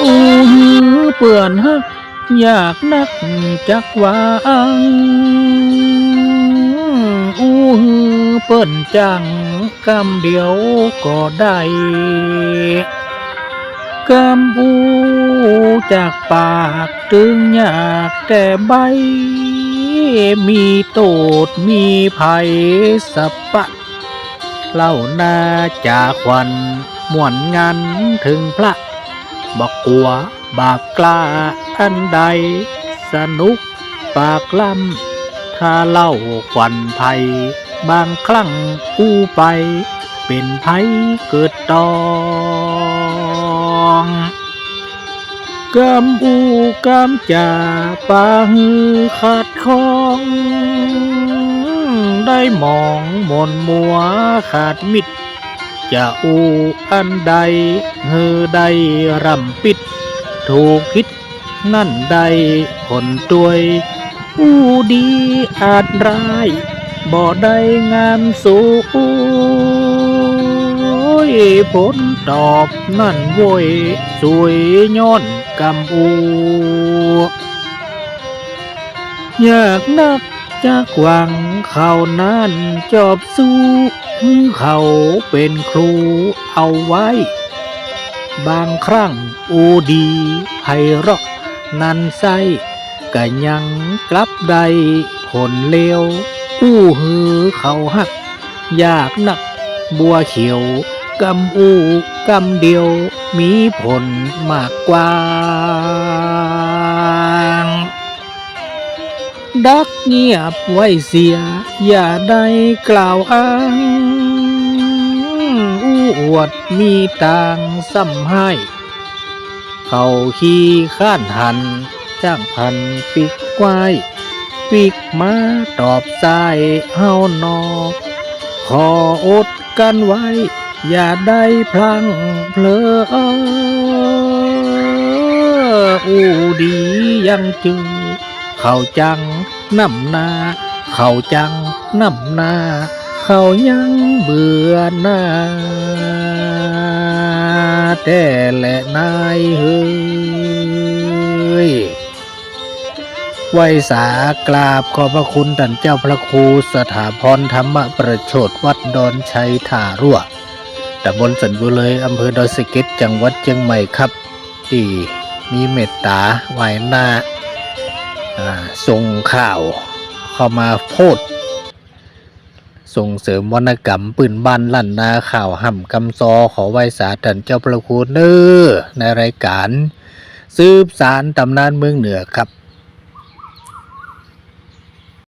อู้เปื่อนฮักอยากนักจักวางอู้ฮือเปิ้นจังกำเดียวก็ได้กำอูจากปากตึงอยากแต่ใบ มีโตดมีภัยสัปะเล่านาจาควันม่วนงานถึงพระ บอกกลัวบาปกล้าอันใด สนุกปากล่ำถ้าเล่าควันภัย บางครั้งอู้ไป เป็นภัยเกิดตองกำอูกำจ่าปาฮือขาดคองได้มองมนมัวขาดมิด จะอูอันใดเฮอใดรำปิด ถูกคิดนั่นใดคนตวยอู้ดีอาจร้ายบ่ได้งามสูยผลตอบนั่นโวยสวยย้อนกำอูอยากนัก จากหวังเขานั้นจอบสู้ เขาเป็นครูเอาไว้ บางครั้งอูดีไพเราะนันไซก็ยังกลับใดผลเลวอู้ฮือเขาหัก ยากนักบัวเขียวกำอูกำเดียวมีผลมากกว่า ดักเงียบไว้เสีย อย่าได้กล่าวอ้างอู้อวดมีต่างซ้ำให้ เขาขี้ข้านหัน จ้างพันปิกไว้ปิกมาตอบสายเฮานอกขออดกันไว้ อย่าได้พลังเพลออูดียังจือ เขาจังน้ำหนาเขาจังน้ำหนาเขายังเบื่อหน้าแต่แหละนายเฮ้ยไวสากราบขอบพระคุณท่านเจ้าพระครูสถาพรธรรมประโชดวัดดอนชัยท่ารั่วตำบลสันบุเลยอำเภอดอยสะเก็ดจังหวัดเชียงใหม่ครับ ที่มีเมตตาไหวหน้า ส่งข่าวเข้ามาโพด ส่งเสริมวรรณกรรมปืนบ้านลั่นนาข่าวห่ำกำซอขอไหว้สาถันเจ้าพระคุณเนอในรายการ สืบสารตำนานเมืองเหนือครับ